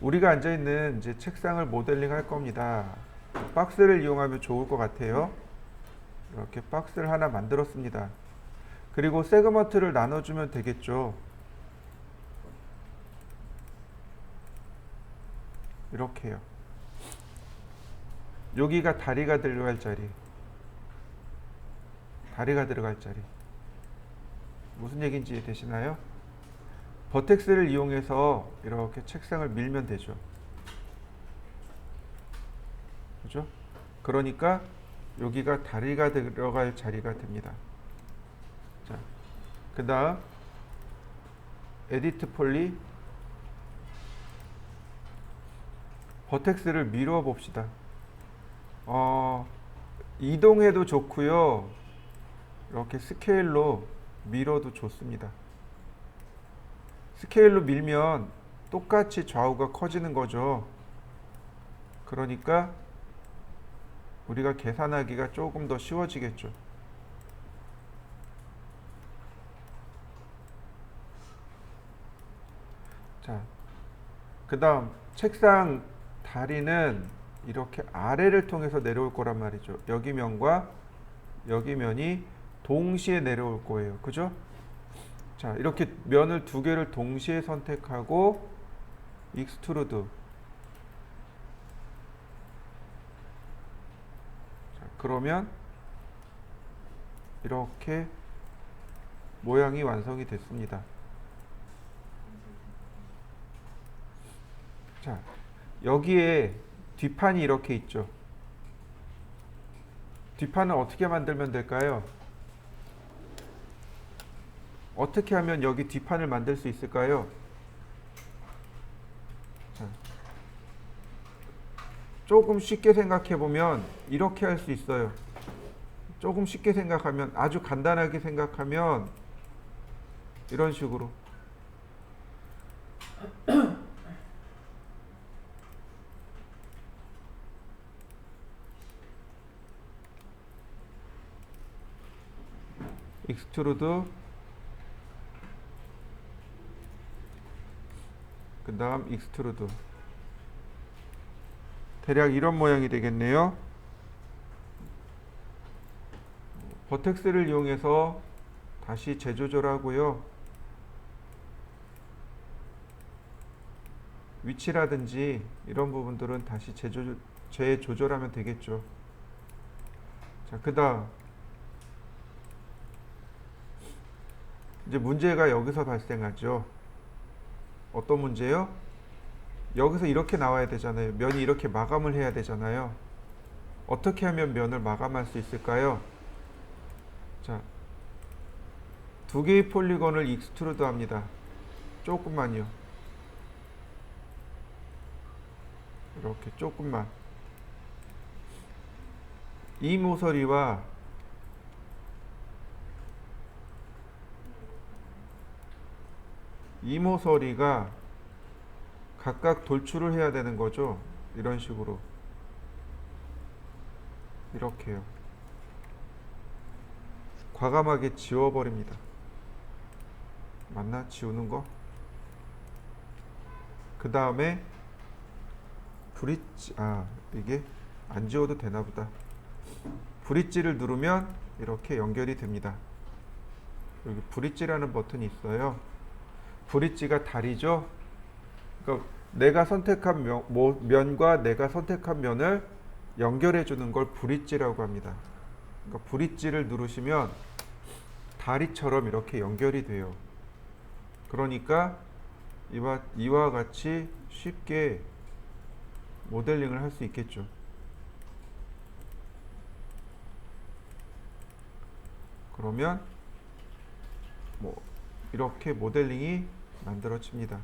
우리가 앉아 있는 이제 책상을 모델링 할 겁니다. 박스를 이용하면 좋을 것 같아요. 이렇게 박스를 하나 만들었습니다. 그리고 세그먼트를 나눠주면 되겠죠. 이렇게요. 여기가 다리가 들어갈 자리. 다리가 들어갈 자리. 무슨 얘기인지 이해되시나요? 버텍스를 이용해서 이렇게 책상을 밀면 되죠. 그죠? 그러니까 여기가 다리가 들어갈 자리가 됩니다. 자, 그 다음 에디트 폴리 버텍스를 미루어 봅시다. 어, 이동해도 좋고요. 이렇게 스케일로 밀어도 좋습니다. 스케일로 밀면 똑같이 좌우가 커지는 거죠. 그러니까 우리가 계산하기가 조금 더 쉬워지겠죠. 자, 그 다음 책상 다리는 이렇게 아래를 통해서 내려올 거란 말이죠. 여기 면과 여기 면이 동시에 내려올 거예요. 그죠? 자, 이렇게 면을 두 개를 동시에 선택하고 익스트루드. 자, 그러면 이렇게 모양이 완성이 됐습니다. 자, 여기에 뒷판이 이렇게 있죠. 뒷판을 어떻게 만들면 될까요? 어떻게 하면 여기 뒷판을 만들 수 있을까요? 자, 조금 쉽게 생각해 보면 이렇게 할 수 있어요. 조금 쉽게 생각하면 아주 간단하게 생각하면 이런 식으로 익스트루드 그 다음 익스트루드. 대략 이런 모양이 되겠네요. 버텍스를 이용해서 다시 재조절하고요. 위치라든지 이런 부분들은 다시 재조절, 재조절하면 되겠죠. 자그 다음. 이제 문제가 여기서 발생하죠. 어떤 문제요? 여기서 이렇게 나와야 되잖아요. 면이 이렇게 마감을 해야 되잖아요. 어떻게 하면 면을 마감할 수 있을까요? 자, 두 개의 폴리건을 익스트루드 합니다. 조금만요. 이렇게 조금만. 이 모서리와 이모서리가 각각 돌출을 해야 되는 거죠. 이런 식으로. 이렇게요. 과감하게 지워버립니다. 맞나? 지우는 거? 그 다음에 브릿지, 아, 이게 안 지워도 되나 보다. 브릿지를 누르면 이렇게 연결이 됩니다. 여기 브릿지라는 버튼이 있어요. 브릿지가 다리죠. 그러니까 내가 선택한 면, 모, 면과 내가 선택한 면을 연결해 주는 걸 브릿지라고 합니다. 그러니까 브릿지를 누르시면 다리처럼 이렇게 연결이 돼요. 그러니까 이와, 이와 같이 쉽게 모델링을 할 수 있겠죠. 그러면 뭐 이렇게 모델링이 만들어집니다.